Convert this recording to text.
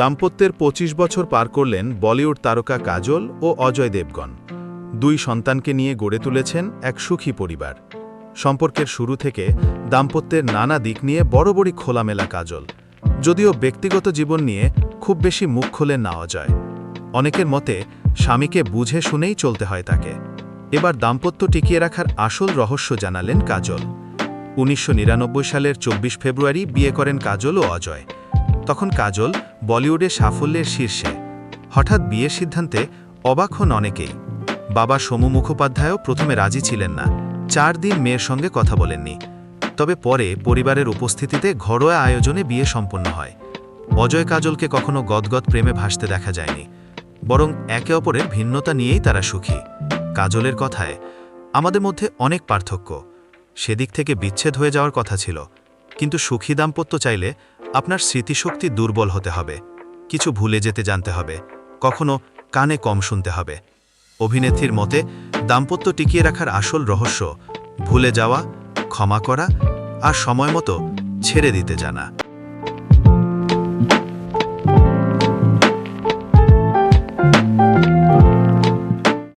দাম্পত্যের ২৫ বছর পার করলেন বলিউড তারকা কাজল ও অজয় দেবগণ দুই সন্তানকে নিয়ে গড়ে তুলেছেন এক সুখী পরিবার। সম্পর্কের শুরু থেকে দাম্পত্যের নানা দিক নিয়ে বড় বড় খোলামেলা কাজল। যদিও ব্যক্তিগত জীবন নিয়ে খুব বেশি মুখ খোলে না অজয় অনেকের মতে, স্বামীকে বুঝে শুনেই চলতে হয় তাকে। এবার দাম্পত্য টিকিয়ে রাখার আসল রহস্য জানালেন কাজল। উনিশশো নিরানব্বই সালের চব্বিশ ফেব্রুয়ারি বিয়ে করেন কাজল ও অজয়। তখন কাজল বলিউডে সাফল্যের শীর্ষে। হঠাৎ বিয়ের সিদ্ধান্তে অবাক হন অনেকেই। বাবা সমু মুখোপাধ্যায়ও প্রথমে রাজি ছিলেন না। চার দিন মেয়ের সঙ্গে কথা বলেননি। তবে পরে পরিবারের উপস্থিতিতে ঘরোয়া আয়োজনে বিয়ে সম্পন্ন হয়। অজয় কাজলকে কখনো গদগদ প্রেমে ভাসতে দেখা যায়নি। বরং একে অপরের ভিন্নতা নিয়েই তারা সুখী। কাজলের কথায়, আমাদের মধ্যে অনেক পার্থক্য। সেদিক থেকে বিচ্ছেদ হয়ে যাওয়ার কথা ছিল। কিন্তু সুখী দাম্পত্য চাইলে আপনার স্মৃতিশক্তি দুর্বল হতে হবে। কিছু ভুলে যেতে জানতে হবে। কখনো কানে কম শুনতে হবে। অভিনেত্রীর মতে, দাম্পত্য টিকিয়ে রাখার আসল রহস্য, ভুলে যাওয়া, ক্ষমা করা আর সময় মতো ছেড়ে দিতে জানা।